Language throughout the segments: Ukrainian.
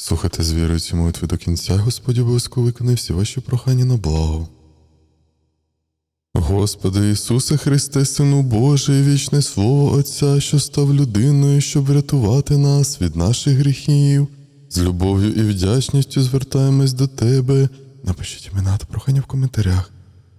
Слухайте з вірою ці молитви до кінця, Господь обов'язково виконає всі ваші прохання на благо. Господи Ісусе Христе, Сину Божий, вічне Слово Отця, що став людиною, щоб врятувати нас від наших гріхів. З любов'ю і вдячністю звертаємось до Тебе. Напишіть імена та прохання в коментарях.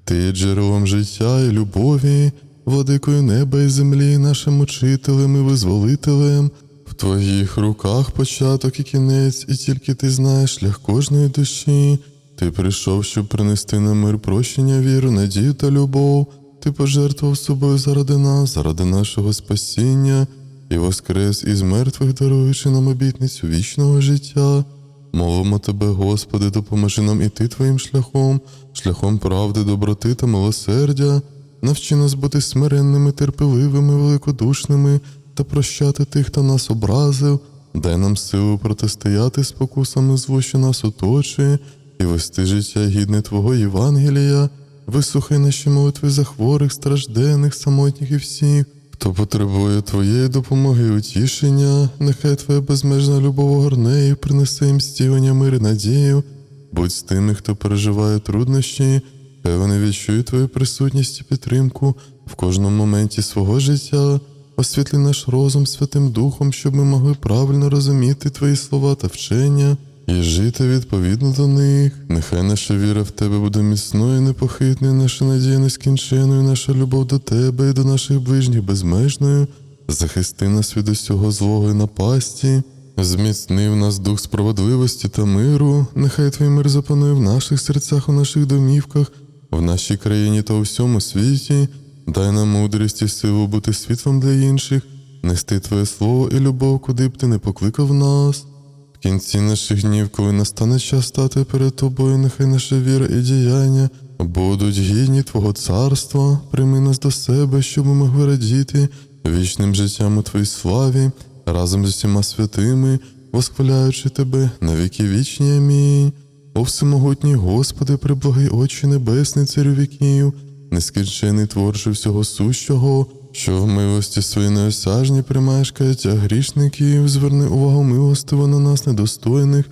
Ти джерелом життя і любові, владикою неба і землі, нашим учителем і визволителем. Твоїх руках початок і кінець, і тільки ти знаєш шлях кожної душі. Ти прийшов, щоб принести нам мир, прощення, віру, надію та любов. Ти пожертвував собою заради нас, заради нашого спасіння, і воскрес із мертвих, даруючи нам обітницю вічного життя. Молимо тебе, Господи, допоможи нам іти Твоїм шляхом, шляхом правди, доброти та милосердя. Навчи нас бути смиренними, терпеливими, великодушними та прощати тих, хто нас образив. Дай нам силу протистояти спокусами злу, що нас оточує, і вести життя гідне Твого Євангелія. Вислухай наші молитви за хворих, стражденних, самотніх і всіх, хто потребує Твоєї допомоги і утішення, нехай Твоя безмежна любов огорне і принесе їм стілення, мир і надію. Будь з тими, хто переживає труднощі, хай вони відчують Твою присутність і підтримку в кожному моменті свого життя. Освітлі наш розум Святим Духом, щоб ми могли правильно розуміти Твої слова та вчення і жити відповідно до них. Нехай наша віра в Тебе буде міцною, непохитною, наша надія нескінченою, наша любов до Тебе і до наших ближніх безмежною. Захисти нас від усього злого і напасті, зміцни в нас дух справедливості та миру. Нехай Твій мир запанує в наших серцях, у наших домівках, в нашій країні та у всьому світі. Дай нам мудрість і силу бути світлом для інших, нести Твоє слово і любов, куди б ти не покликав нас. В кінці наших днів, коли настане час стати перед тобою, нехай наша віра і діяння будуть гідні Твого царства, прийми нас до себе, щоб ми могли радіти вічним життям у Твоїй славі, разом з усіма святими, восхваляючи Тебе на віки вічні. Амінь. О всемогутній Господи, приблагий Отче Небесний, царю віків, нескінчений творче всього сущого, що в милості своїй неосяжній приймаєш каяття грішників, зверни увагу милостиво на нас недостойних,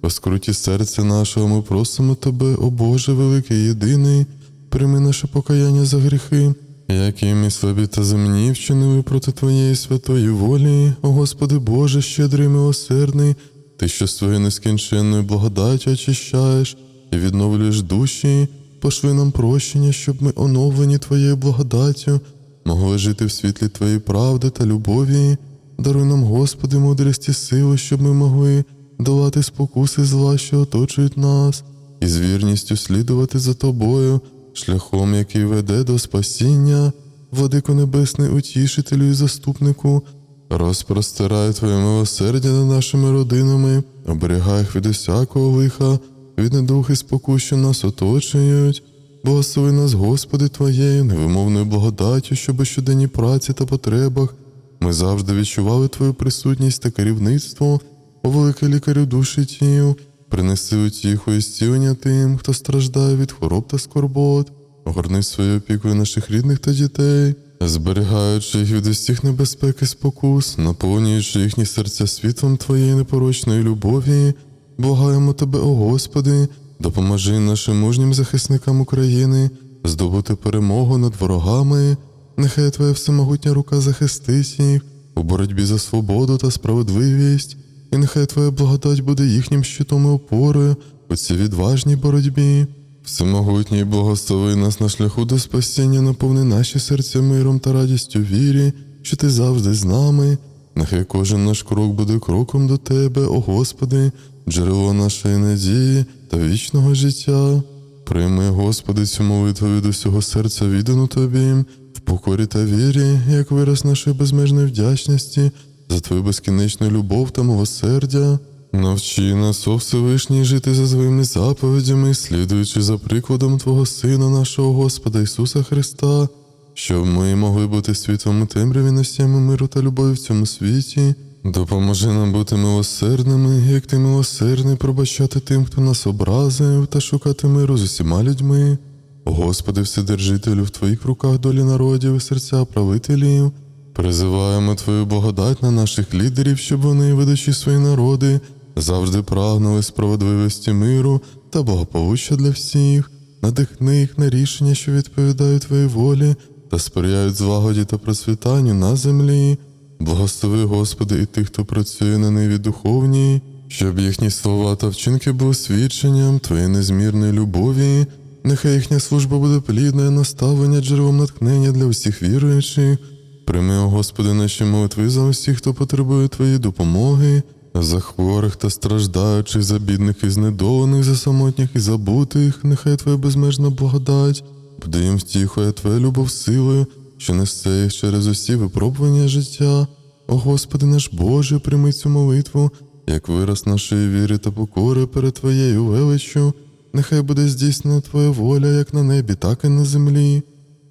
по скруті серця нашого ми просимо Тебе, о Боже, великий єдиний, прийми наше покаяння за гріхи, які ми слабі та земні вчинили проти Твоєї святої волі, о Господи Боже, щедрий милосердний, Ти, що своєю нескінченною благодаттю очищаєш і відновлюєш душі, пошли нам прощення, щоб ми, оновлені Твоєю благодаттю, могли жити в світлі Твоєї правди та любові. Даруй нам, Господи, мудрість і силу, щоб ми могли долати спокуси зла, що оточують нас, і з вірністю слідувати за Тобою, шляхом, який веде до спасіння, Владико Небесний, утішителю і заступнику, розпростирай Твоє милосердя над нашими родинами, оберігай їх від усякого лиха, від недух і спокус, що нас оточують. Благослови нас, Господи, Твоєю невимовною благодаттю, щоб у щоденній праці та потребах ми завжди відчували Твою присутність та керівництво, о великий лікарю душі тіл, принеси утіху і зцілення тим, хто страждає від хвороб та скорбот, огорни своєю опікою наших рідних та дітей, зберігаючи їх від усіх небезпек і спокус, наповнюючи їхні серця світлом Твоєї непорочної любові, благаємо Тебе, о Господи, допоможи нашим мужнім захисникам України здобути перемогу над ворогами. Нехай Твоя всемогутня рука захистить їх у боротьбі за свободу та справедливість, і нехай Твоя благодать буде їхнім щитом і опорою у цій відважній боротьбі. Всемогутній благослови нас на шляху до спасіння, наповни наші серця миром та радістю вірі, що Ти завжди з нами. Нехай кожен наш крок буде кроком до Тебе, о Господи, джерело нашої надії та вічного життя. Прийми, Господи, цю молитву від усього серця віддану Тобі, в покорі та вірі, як вираз нашої безмежної вдячності за Твою безкінечну любов та милосердя. Навчи нас, о Всевишній, жити за своїми заповідями, слідуючи за прикладом Твого Сина, нашого Господа Ісуса Христа, щоб ми могли бути світлом у темряві носями миру та любові в цьому світі. Допоможи нам бути милосердними, як ти милосердний, пробачати тим, хто нас образив, та шукати миру з усіма людьми. Господи, Вседержителю, в Твоїх руках долі народів і серця правителів. Призиваємо Твою благодать на наших лідерів, щоб вони, ведучи свої народи, завжди прагнули справедливості миру та благополуччя для всіх. Надихни їх на рішення, що відповідають твоїй волі та сприяють злагоді та процвітанню на землі. Благослови, Господи, і тих, хто працює на ниві духовній, щоб їхні слова та вчинки були свідченням Твоєї незмірної любові. Нехай їхня служба буде плідною наставлення джерелом натхнення для усіх віруючих. Прийми, о Господи, наші молитви за усіх, хто потребує Твоєї допомоги, за хворих та страждаючих, за бідних і знедолених, за самотніх і забутих, нехай Твоя безмежна благодать буде їм втіхою, а Твоя любов силою, що несе їх через усі випробування життя. О Господи наш Боже, прийми цю молитву, як вираз нашої віри та покори перед Твоєю величчю. Нехай буде здійснена Твоя воля як на небі, так і на землі.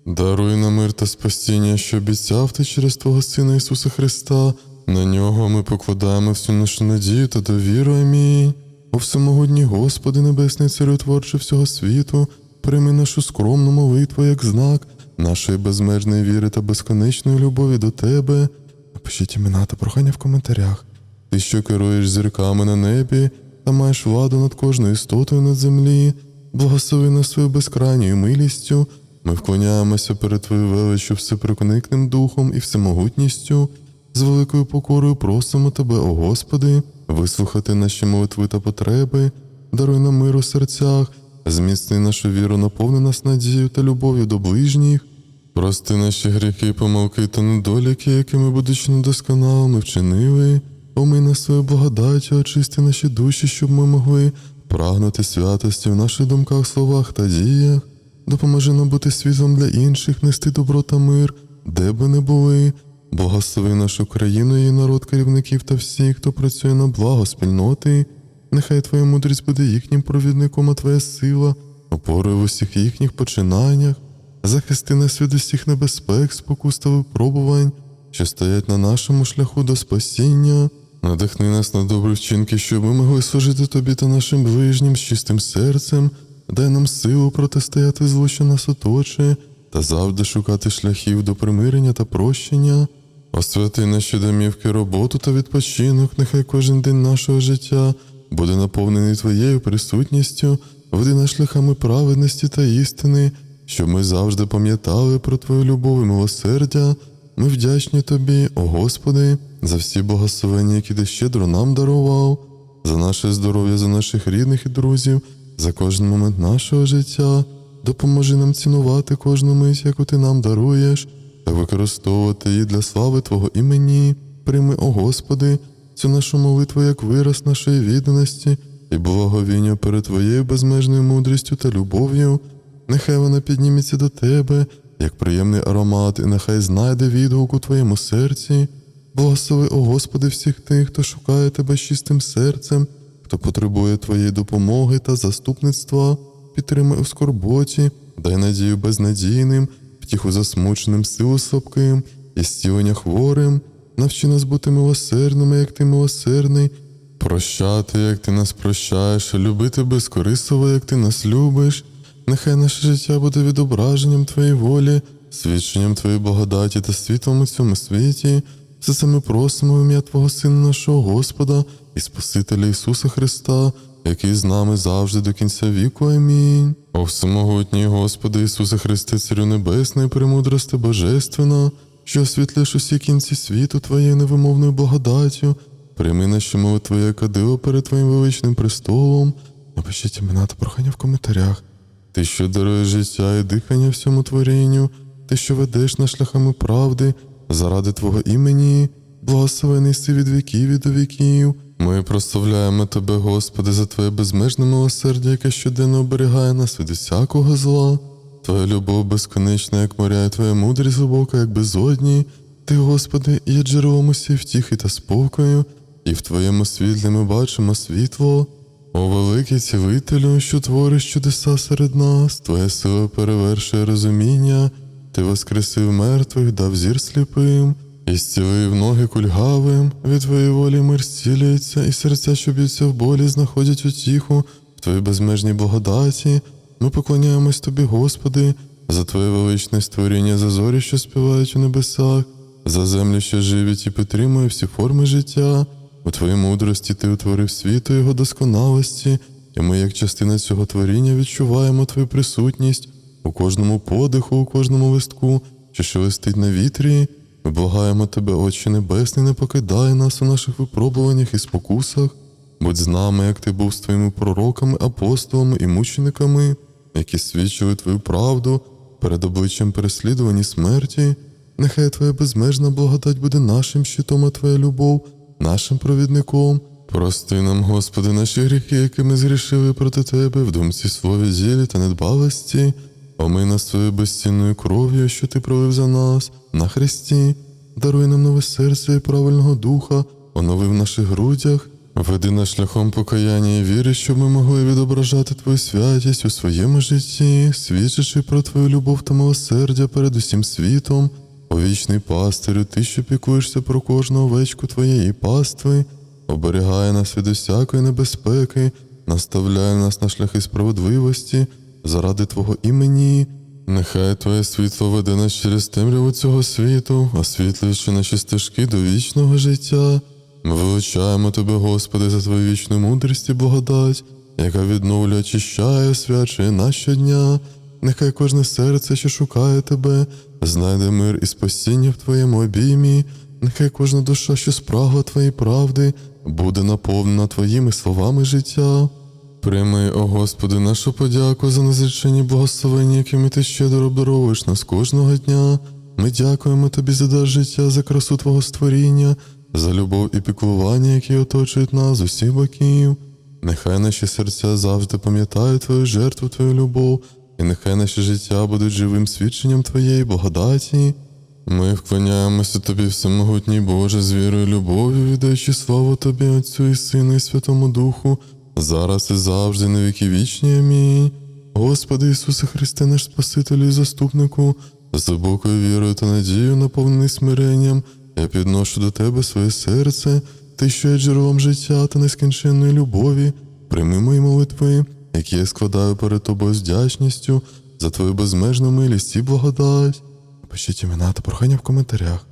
Даруй нам мир та спасіння, що обіцяв ти через Твого Сина Ісуса Христа. На нього ми покладаємо всю нашу надію та довіру. Амінь. О всемогутній Господи, Небесний Царютворче всього світу, прийми нашу скромну молитву як знак нашої безмежної віри та безконечної любові до Тебе. Напишіть імена та прохання в коментарях. Ти, що керуєш зірками на небі та маєш владу над кожною істотою на землі, благослови нас своєю безкрайньою милістю. Ми вклоняємося перед Твоєю величчю всепроникним духом і всемогутністю. З великою покорою просимо Тебе, о Господи, вислухати наші молитви та потреби, даруй нам мир у серцях, зміцни нашу віру, наповни нас надією та любов'ю до ближніх. Прости наші гріхи, помилки та недоліки, якими, будучи недосконалими, вчинили. Омий нас свою благодаттю, очисти наші душі, щоб ми могли прагнути святості в наших думках, словах та діях. Допоможи нам бути світлом для інших, нести добро та мир, де би не були. Благослови нашу країну, її народ, керівників та всіх, хто працює на благо спільноти. Нехай Твоя мудрість буде їхнім провідником, а Твоя сила, опорою в усіх їхніх починаннях. Захисти нас від усіх небезпек, спокус та випробувань, що стоять на нашому шляху до спасіння. Надихни нас на добрі вчинки, щоб ми могли служити тобі та нашим ближнім з чистим серцем, дай нам силу протистояти злу, що нас оточує, та завжди шукати шляхів до примирення та прощення. Освяти наші домівки, роботу та відпочинок, нехай кожен день нашого життя буде наповнений Твоєю присутністю, веди нас шляхами праведності та істини, щоб ми завжди пам'ятали про Твою любов і милосердя. Ми вдячні Тобі, о Господи, за всі благословення, які ти щедро нам дарував, за наше здоров'я, за наших рідних і друзів, за кожен момент нашого життя. Допоможи нам цінувати кожну мить, яку ти нам даруєш, та використовувати її для слави Твого імені. Прийми, о Господи, цю нашу молитву як вираз нашої відданості і благовіння перед Твоєю безмежною мудрістю та любов'ю. Нехай вона підніметься до Тебе, як приємний аромат, і нехай знайде відгук у Твоєму серці. Благослови, о Господи, всіх тих, хто шукає Тебе з чистим серцем, хто потребує Твоєї допомоги та заступництва, підтримай у скорботі, дай надію безнадійним, втіху засмученим, силу слабким і зцілення хворим. Навчи нас бути милосердними, як ти милосердний, прощати, як ти нас прощаєш, любити безкорисливо, як ти нас любиш. Нехай наше життя буде відображенням Твоєї волі, свідченням Твоєї благодаті та світлом у цьому світі. Все це ми просимо в ім'я Твого Сина нашого Господа і Спасителя Ісуса Христа, який з нами завжди до кінця віку. Амінь. О всемогутній Господи Ісусе Христе, Царю Небесний, премудрости Божественна, що освітлиш усі кінці світу Твоєю невимовною благодаттю, прийми наші молитви, як кадило перед Твоїм величним престолом. Напишіть імена та прохання в коментарях. Ти, що даруєш життя і дихання всьому творінню, ти, що ведеш нас шляхами правди, заради Твого імені, благословений си від віків і до віків. Ми прославляємо Тебе, Господи, за Твоє безмежне милосердя, яке щоденно оберігає нас від усякого зла. Твоя любов безконечна, як моря, і Твоя мудрість глибока, як безодні. Ти, Господи, є джерелом усіх втіхи та спокою, і в Твоєму світлі ми бачимо світло. О великий цілителю, що твориш чудеса серед нас, Твоя сила перевершує розуміння, Ти воскресив мертвих, дав зір сліпим, і зцілив ноги кульгавим, від Твоєї волі мир зцілюється, і серця, що б'ються в болі, знаходять утіху в Твоїй безмежній благодаті. Ми поклоняємось Тобі, Господи, за Твоє величне створіння, за зорі, що співають у небесах, за землю, що живить і підтримує всі форми життя. У твоїй мудрості ти утворив світ у його досконалості, і ми, як частина цього творіння, відчуваємо твою присутність у кожному подиху, у кожному листку, що шелестить на вітрі. Ми благаємо тебе, Отче Небесний, не покидай нас у наших випробуваннях і спокусах. Будь з нами, як ти був з твоїми пророками, апостолами і мучениками, які свідчили твою правду перед обличчям переслідувань і смерті. Нехай твоя безмежна благодать буде нашим щитом, а твоя любов, нашим провідником. Прости нам, Господи, наші гріхи, які ми згрішили проти Тебе в думці слові, ділі та недбалості. Омий нас своєю безцінною кров'ю, що ти пролив за нас на Христі. Даруй нам нове серце і правильного духа, онови в наших грудях, веди нас шляхом покаяння і віри, щоб ми могли відображати Твою святість у своєму житті, свідчачи про Твою любов та милосердя перед усім світом. О вічний пастирю, ти, що піклуєшся про кожну овечку твоєї пастви, оберігає нас від усякої небезпеки, наставляє нас на шляхи справедливості заради Твого імені. Нехай Твоє світло веде нас через темряву цього світу, освітлюючи наші стежки до вічного життя. Ми вилучаємо Тебе, Господи, за Твою вічну мудрість і благодать, яка відновлює, очищає, освячує нас щодня. Нехай кожне серце, що шукає Тебе, знайде мир і спасіння в Твоєму обіймі. Нехай кожна душа, що спрагла Твоєї правди, буде наповнена Твоїми словами життя. Прийми, о Господи, нашу подяку за незречені благословення, якими ти щедро обдаровуєш нас кожного дня. Ми дякуємо Тобі за дар життя, за красу Твого створіння, за любов і піклування, які оточують нас з усіх боків. Нехай наші серця завжди пам'ятають Твою жертву, Твою любов, і нехай наші життя будуть живим свідченням Твоєї благодаті. Ми вклоняємося Тобі, всемогутній Боже, з вірою і любов'ю, віддаючи славу Тобі, Отцю і Сину, і Святому Духу, зараз і завжди, на віки вічні. Амінь. Господи Ісусе Христе, наш Спасителю і заступнику, з глибокою вірою та надією, наповнений смиренням, я підношу до Тебе своє серце, Ти, що є джерелом життя та нескінченної любові, прийми мої молитви, які я складаю перед Тобою з вдячністю за Твою безмежну милість і благодать. Пишіть імена та прохання в коментарях.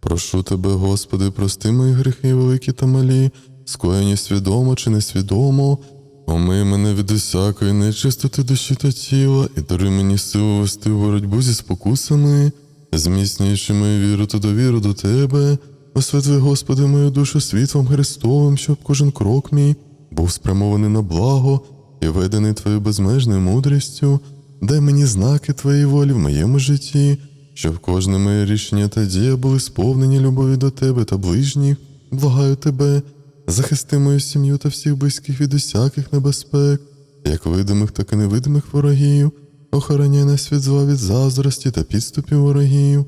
Прошу тебе, Господи, прости мої гріхи великі та малі, скоєні свідомо чи несвідомо. Омий мене від усякої нечистоти душі та тіла і даруй мені силу вести боротьбу зі спокусами, зміцнюючи мою віру та довіру до Тебе. Освятли, Господи, мою душу світлом Христовим, щоб кожен крок мій був спрямований на благо і ведений Твоєю безмежною мудрістю. Дай мені знаки Твоєї волі в моєму житті, щоб кожне моє рішення та дія були сповнені любові до Тебе та ближніх. Благаю Тебе, захисти мою сім'ю та всіх близьких від усяких небезпек, як видимих, так і невидимих ворогів, охороняй нас від зла від заздрості та підступів ворогів.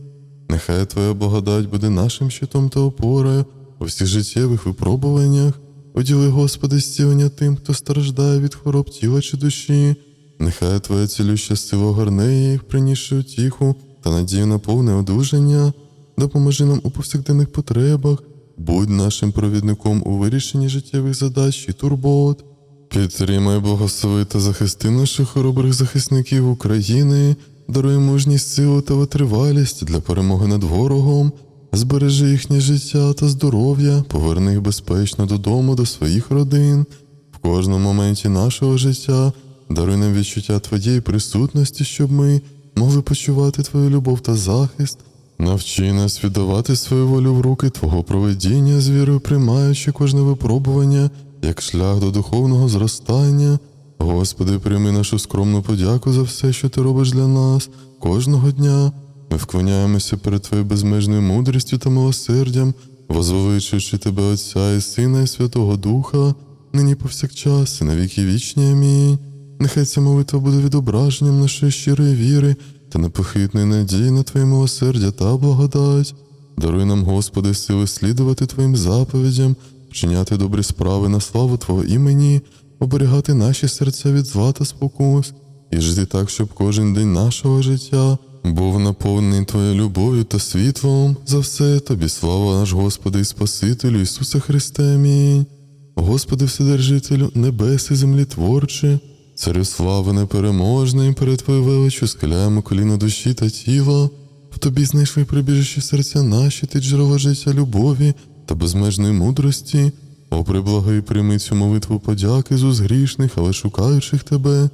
Нехай Твоя благодать буде нашим щитом та опорою у всіх життєвих випробуваннях. Уділи, Господи, зцілення тим, хто страждає від хвороб тіла чи душі. Нехай Твоя цілюща сила огорне їх, принісши утіху та надію на повне одужання. Допоможи нам у повсякденних потребах, будь нашим провідником у вирішенні життєвих задач і турбот. Підтримай, благослови та захисти наших хоробрих захисників України, даруй мужність, силу та витривалість для перемоги над ворогом, збережи їхнє життя та здоров'я, поверни їх безпечно додому до своїх родин. В кожному моменті нашого життя даруй нам відчуття Твоєї присутності, щоб ми могли почувати Твою любов та захист. Навчи нас віддавати свою волю в руки Твого проведіння, з вірою приймаючи кожне випробування як шлях до духовного зростання. Господи, прийми нашу скромну подяку за все, що Ти робиш для нас кожного дня. Ми вклоняємося перед Твоєю безмежною мудрістю та милосердям, возвеличуючи Тебе Отця і Сина, і Святого Духа, нині повсякчас, і на віки вічні. Амінь. Нехай ця молитва буде відображенням нашої щирої віри та непохитної надії на Твоє милосердя та благодать. Даруй нам, Господи, сили слідувати Твоїм заповідям, вчиняти добрі справи на славу Твого імені, оберігати наші серця від зла та спокус, і жити так, щоб кожен день нашого життя був наповнений Твоєю любов'ю та світлом. За все Тобі слава наш Господи і Спасителю Ісуса Христе. Амінь. Господи, Вседержителю, небес і землі творче, царю слави непереможний, перед Твоєю величю схиляємо коліна душі та тіла. В тобі знайшли прибіжище серця наші, ти джерело життя любові та безмежної мудрості. О, приблагай, прийми цю молитву подяки з уст грішних, але шукаючих тебе.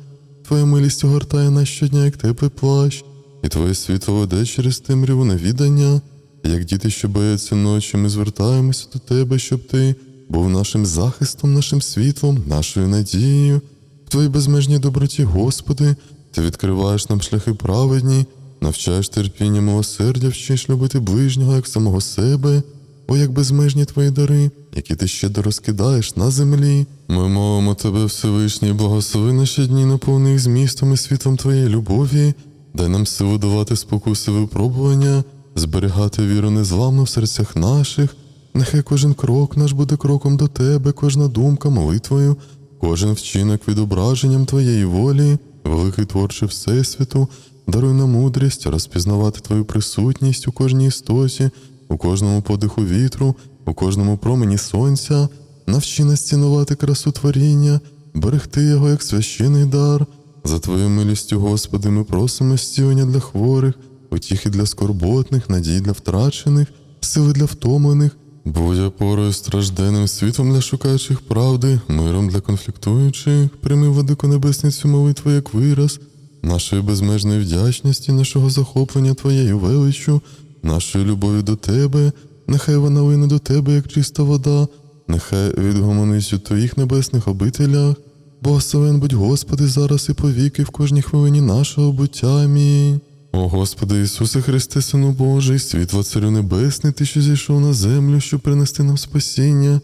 Твоя милість огортає нас щодня, як теплий плащ, і твоє світло веде через темряву навідання. Як діти, що бояться ночі, ми звертаємося до тебе, щоб ти був нашим захистом, нашим світлом, нашою надією. В твоїй безмежній доброті, Господи, ти відкриваєш нам шляхи праведні, навчаєш терпіння милосердя, вчиш любити ближнього як самого себе. О, як безмежні твої дари, які ти щедро розкидаєш на землі. Ми мовимо тебе, Всевишній, благослови наші дні, наповни змістом і світлом твоєї любові, дай нам силу давати спокуси випробування, зберігати віру незламно в серцях наших. Нехай кожен крок наш буде кроком до тебе, кожна думка молитвою, кожен вчинок відображенням твоєї волі, великий творче Всесвіту, даруй нам мудрість розпізнавати твою присутність у кожній істоті, у кожному подиху вітру, у кожному промені сонця, навчи нас цінувати красу творіння, берегти його як священий дар. За Твою милістю, Господи, ми просимо зцілення для хворих, утіхи для скорботних, надій для втрачених, сили для втомлених, будь опорою стражденним світом для шукаючих правди, миром для конфліктуючих, прийми владико небесний цю молитву як вираз нашої безмежної вдячності, нашого захоплення Твоєю величчю, нашої любові до Тебе, нехай вона лине до Тебе, як чиста вода, нехай відгомонить у Твоїх небесних обителях. Благословен будь Господи, зараз і повіки в кожній хвилині нашого буття. Амінь. О Господи Ісусе Христе, Сину Божий, світло Царю Небесний, Ти, що зійшов на землю, щоб принести нам спасіння.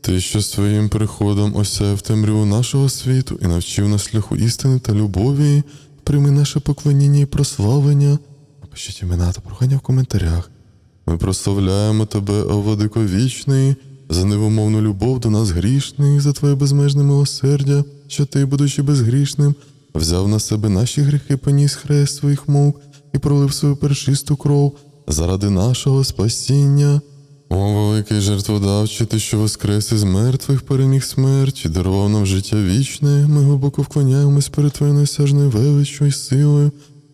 Ти, що своїм приходом осяяв темряву нашого світу і навчив нас шляху істини та любові, прийми наше поклоніння і прославлення. Напишіть імена та прохання в коментарях. Ми прославляємо Тебе, о Владико вічний, за невимовну любов до нас грішних, за Твоє безмежне милосердя, що Ти, будучи безгрішним, взяв на себе наші гріхи, поніс хрест своїх мук і пролив свою першисту кров заради нашого спасіння. О, великий жертводавче, ти, що воскрес із мертвих, переміг смерть і дарував нам життя вічне, ми глибоко вклоняємось перед Твоєю несяжною величчю і силою.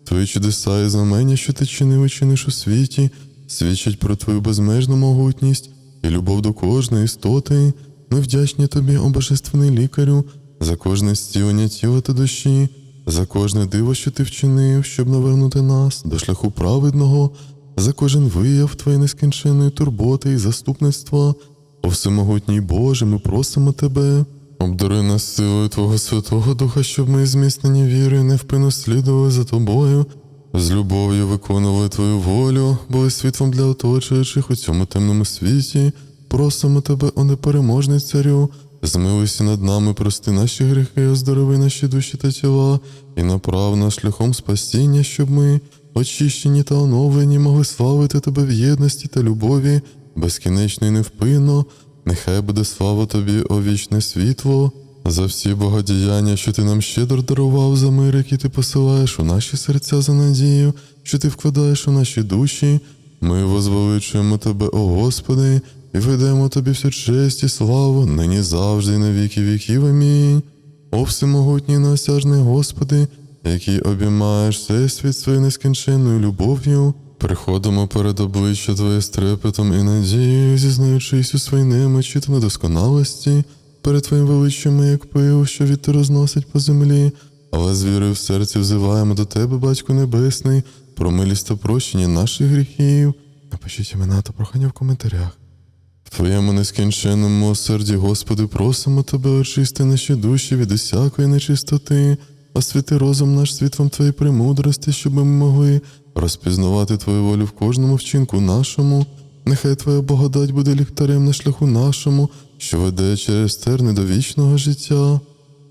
Твої чудеса і знамення, що ти чинив і чиниш у світі, свідчать про Твою безмежну могутність і любов до кожної істоти. Ми вдячні тобі, о божественний лікарю, за кожне зцілення тіла та душі, за кожне диво, що ти вчинив, щоб навернути нас до шляху праведного, за кожен вияв твоєї нескінченної турботи і заступництва. О всемогутній Боже, ми просимо тебе. Обдари нас силою Твого Святого Духа, щоб ми, зміцнені вірою, невпинно слідували за тобою, з любов'ю виконували Твою волю, були світлом для оточуючих у цьому темному світі. Просимо тебе, о непереможний царю, змилуйся над нами, прости наші гріхи, оздорови наші душі та тіла, і направ нас шляхом спасіння, щоб ми, очищені та оновлені, могли славити тебе в єдності та любові, безкінечно і невпинно. Нехай буде слава тобі, о вічне світло, за всі богодіяння, що ти нам щедро дарував за мир, який ти посилаєш у наші серця за надію, що ти вкладаєш у наші душі. Ми возвеличуємо тебе, о Господи, і ведемо тобі всю честь і славу, нині завжди, і на віки віків. Амінь. О всемогутній неосяжний Господи, який обіймаєш всесвіт своєю нескінченною любов'ю, приходимо перед обличчя Твоє з трепетом і надією, зізнаючись у своїй немочі та недосконалості, перед Твоїм величчям як пил, що вітер розносить по землі, але з вірою в серці взиваємо до Тебе, Батько Небесний, про милість та прощення наших гріхів. Напишіть імена та прохання в коментарях. В Твоєму нескінченному милосерді, Господи, просимо Тебе, очисти наші душі від усякої нечистоти, освіти розум наш світлом Твоєї премудрості, щоб ми могли розпізнавати Твою волю в кожному вчинку нашому. Нехай Твоя благодать буде ліхтарем на шляху нашому, що веде через терни до вічного життя.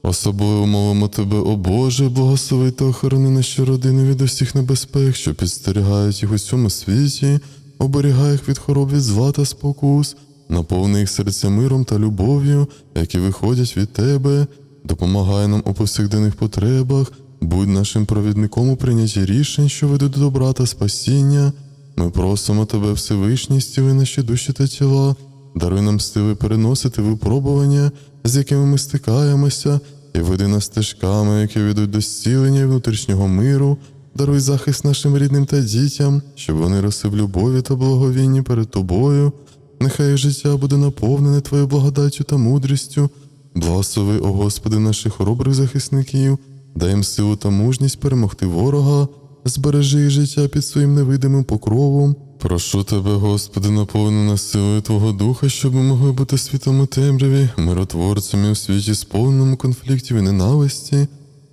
Особливо молимо Тебе, о Боже, благослови та охорони наші родини від усіх небезпек, що підстерігають їх у цьому світі, оберігай їх від хвороб, від зла та спокус, наповни їх серця миром та любов'ю, які виходять від Тебе, допомагай нам у повсякденних потребах, будь нашим провідником у прийнятті рішень, що ведуть до добра та спасіння. Ми просимо Тебе, Всевишній, стіли наші душі та тіла, даруй нам сили переносити випробування, з якими ми стикаємося, і веди нас стежками, які ведуть до зцілення і внутрішнього миру, даруй захист нашим рідним та дітям, щоб вони росли в любові та благовінні перед Тобою. Нехай життя буде наповнене Твоєю благодаттю та мудрістю. Благослови, о Господи, наших хоробрих захисників, дай їм силу та мужність перемогти ворога, збережи життя під своїм невидимим покровом. Прошу тебе, Господи, наповни нас силою Твого Духа, щоб ми могли бути світом у темряві, миротворцями у світі, сповненому конфліктів і ненависті.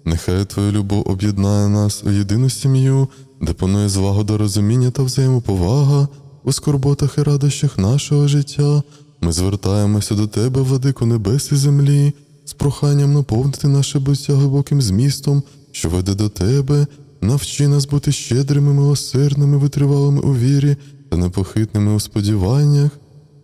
Нехай Твоя любов об'єднає нас у єдину сім'ю, де панує злагода розуміння та взаємоповага у скорботах і радощах нашого життя. Ми звертаємося до Тебе, владико небес і землі, з проханням наповнити наше буття глибоким змістом, що веде до Тебе, навчи нас бути щедрими, милосердними, витривалими у вірі та непохитними у сподіваннях.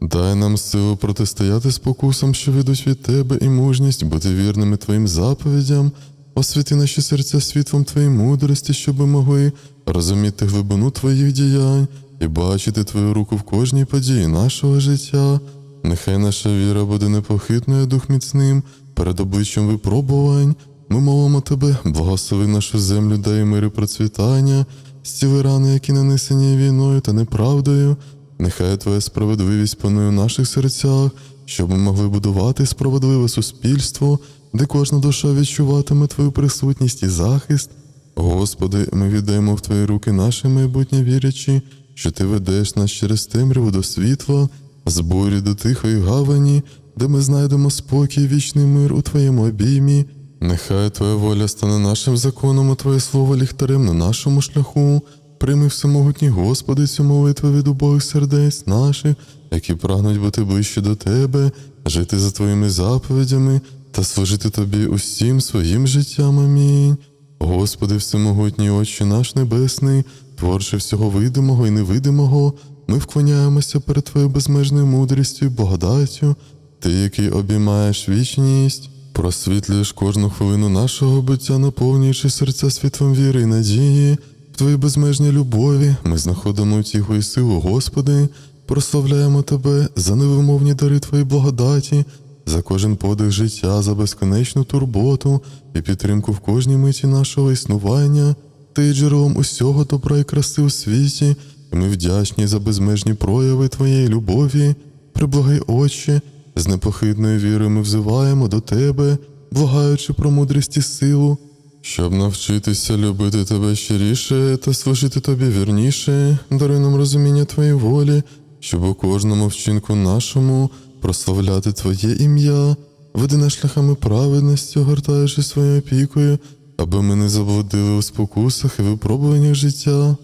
Дай нам силу протистояти спокусам, що ведуть від Тебе, і мужність бути вірними Твоїм заповідям. Освіти наші серця світлом Твоєї мудрості, щоб могли розуміти глибину Твоїх діянь і бачити Твою руку в кожній події нашого життя. Нехай наша віра буде непохитною, дух міцним перед обличчям випробувань. Ми молимо Тебе, благослови нашу землю, дай мир і процвітання, зціли рани, які нанесені війною та неправдою. Нехай Твоя справедливість панує в наших серцях, щоб ми могли будувати справедливе суспільство, де кожна душа відчуватиме Твою присутність і захист. Господи, ми віддаємо в Твої руки наше майбутнє вірячи, що Ти ведеш нас через темряву до світла, з бурі до тихої гавані, де ми знайдемо спокій, вічний мир у Твоєму обіймі. Нехай Твоя воля стане нашим законом, а Твоє слово ліхтарем на нашому шляху. Прийми всемогутній Господи цю молитву від убогих сердець наших, які прагнуть бути ближче до Тебе, жити за Твоїми заповідями та служити Тобі усім своїм життям. Амінь. Господи, всемогутній Отче наш Небесний, творче всього видимого і невидимого, ми вклоняємося перед Твоєю безмежною мудрістю і благодаттю, Ти, який обіймаєш вічність, просвітлюєш кожну хвилину нашого буття, наповнюючи серця світлом віри і надії. В Твоїй безмежній любові ми знаходимо утіху і силу, Господи, прославляємо Тебе за невимовні дари Твоєї благодаті, за кожен подих життя, за безконечну турботу і підтримку в кожній миті нашого існування. Ти джерелом усього добра і краси у світі, і ми вдячні за безмежні прояви Твоєї любові, приблагай Отче, з непохитною вірою ми взиваємо до Тебе, благаючи про мудрість і силу, щоб навчитися любити Тебе щиріше та служити Тобі вірніше, даруй нам розуміння Твоєї волі, щоб у кожному вчинку нашому прославляти Твоє ім'я, веди нас шляхами праведності, огортаючи своєю опікою, аби ми не заблудили у спокусах і випробуваннях життя.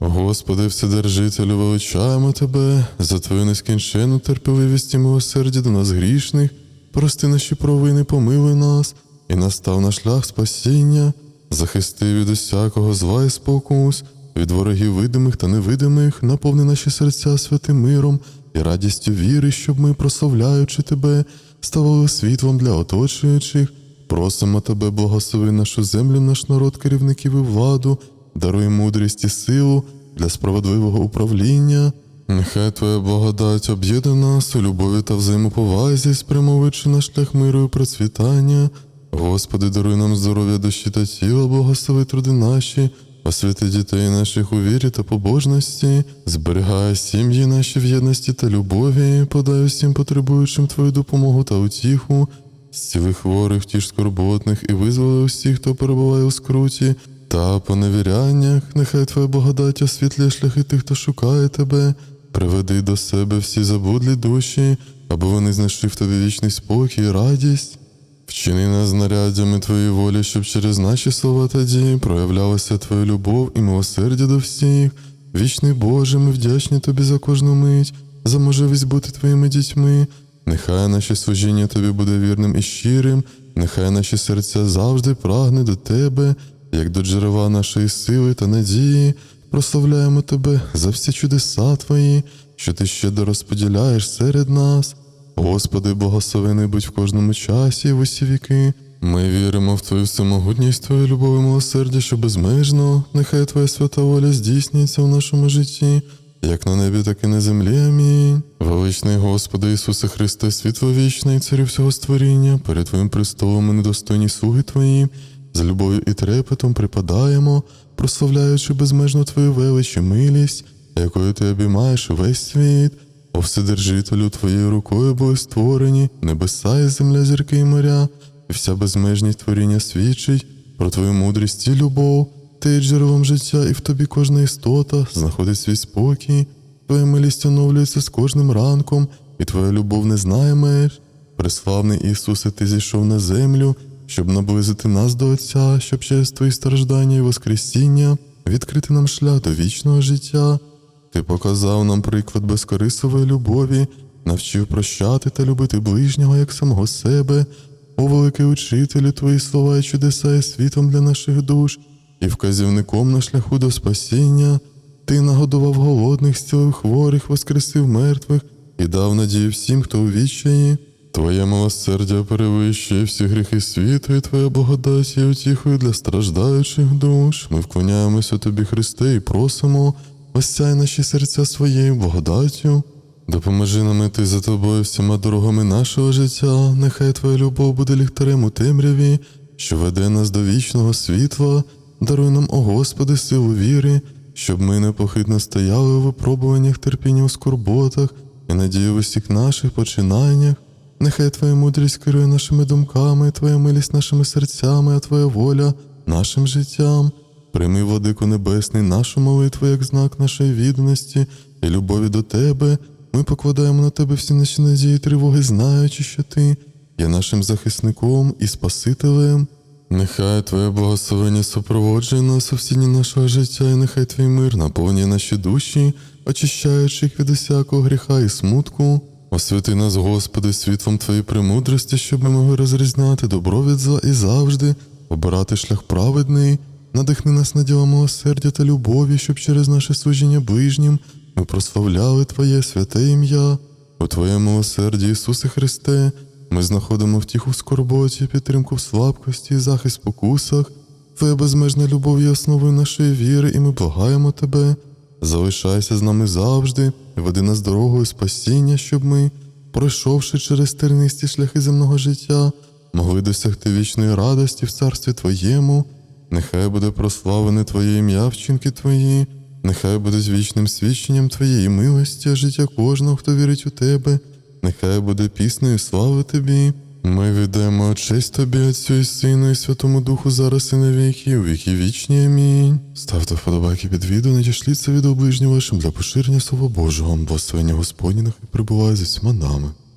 Господи, Вседержителю, величаємо Тебе за Твою нескінченну терпеливість і милосердя до нас грішних, прости наші провини, помилуй нас і настав на шлях спасіння, захисти від усякого зла і спокус, від ворогів видимих та невидимих, наповни наші серця святим миром і радістю віри, щоб ми, прославляючи Тебе, ставали світлом для оточуючих. Просимо Тебе, благослови нашу землю, наш народ, керівників і владу, даруй мудрість і силу для справедливого управління. Нехай Твоя благодать об'єднає нас у любові та взаємоповазі, спрямовуючи на шлях миру і процвітання. Господи, даруй нам здоров'я душі та тіла, благослови труди наші, освяти дітей наших у вірі та побожності, зберігай сім'ї наші в єдності та любові, подай усім потребуючим Твою допомогу та утіху, зціли хворих, тіж скорботних і визволи усіх, хто перебуває у скруті, та по невіряннях, нехай Твоя благодать освітлює шляхи тих, хто шукає Тебе, приведи до себе всі забудлі душі, аби вони знайшли в Тобі вічний спокій і радість. Вчини нас знаряддями Твоєї волі, щоб через наші слова та дії проявлялася Твоя любов і милосердя до всіх. Вічний Боже, ми вдячні Тобі за кожну мить, за можливість бути Твоїми дітьми. Нехай наше служіння Тобі буде вірним і щирим, нехай наші серця завжди прагне до Тебе, як до джерела нашої сили та надії. Прославляємо Тебе за всі чудеса Твої, що Ти щедро розподіляєш серед нас. Господи, благословений будь в кожному часі і в усі віки. Ми віримо в Твою всемогутність, Твою любов і милосердя, що безмежно. Нехай Твоя свята воля здійснюється в нашому житті, як на небі, так і на землі. Амінь. Величний Господи Ісусе Христе, світло вічне, Царю всього створіння, перед Твоїм престолом ми недостойні слуги Твої, з любов'ю і трепетом припадаємо, прославляючи безмежно Твою велич милість, якою Ти обіймаєш увесь світ. О Вседержителю твоєю рукою були створені небеса і земля, зірки і моря, і вся безмежність творіння свідчить про твою мудрість і любов. Ти є джерелом життя, і в тобі кожна істота знаходить свій спокій. Твоя милість оновлюється з кожним ранком, і твоя любов не знає меж. Преславний Ісусе, Ти зійшов на землю, щоб наблизити нас до Отця, щоб через Твої страждання і Воскресіння відкрити нам шлях до вічного життя. Ти показав нам приклад безкорисової любові, навчив прощати та любити ближнього як самого себе. О великий учителю, твої слова і чудеса є світом для наших душ і вказівником на шляху до спасіння. Ти нагодував голодних, зцілив хворих, воскресив мертвих і дав надію всім, хто у відчаї. Твоє милосердя перевищує всі гріхи світу, і Твоя благодать є утіхою для страждаючих душ. Ми вклоняємося Тобі, Христе, і просимо, осяй наші серця своєю благодаттю. Допоможи нам іти за тобою всіма дорогами нашого життя, нехай Твоя любов буде ліхтарем у темряві, що веде нас до вічного світла, даруй нам, о Господи, силу віри, щоб ми непохитно стояли у випробуваннях терпіння у скорботах і надію в усіх наших починаннях. Нехай Твоя мудрість керує нашими думками, Твоя милість нашими серцями, а Твоя воля нашим життям. Прийми, владико Небесний, нашу молитву як знак нашої відданості і любові до Тебе. Ми покладаємо на Тебе всі наші надії і тривоги, знаючи, що Ти є нашим захисником і Спасителем. Нехай Твоє благословення супроводжує нас у всіні нашого життя, і нехай Твій мир наповнює наші душі, очищаючи їх від усякого гріха і смутку. Освяти нас, Господи, світлом Твоєї премудрості, щоб ми могли розрізняти добро від зла і завжди обирати шлях праведний. Надихни нас на діла милосердя та любові, щоб через наше служіння ближнім ми прославляли Твоє святе ім'я. У Твоєму милосерді, Ісусе Христе, ми знаходимо втіху в скорботі, підтримку в слабкості захист в покусах. Твоя безмежна любов є основою нашої віри, і ми благаємо Тебе. Залишайся з нами завжди веди нас дорогою спасіння, щоб ми, пройшовши через тернисті шляхи земного життя, могли досягти вічної радості в царстві Твоєму. Нехай буде прославлене Твоє ім'я, вчинки Твої, нехай буде вічним свідченням Твоєї милості, життя кожного, хто вірить у Тебе, нехай буде піснею слави Тобі. Ми віддаємо честь Тобі, Отцю і Сину, і Святому Духу, зараз і на віки, у віки вічні. Амінь. Ставте вподобайки під відео, надішліться відео ближнім вашим для поширення Слова Божого. Благословення Господні нехай прибуває з усіма нами.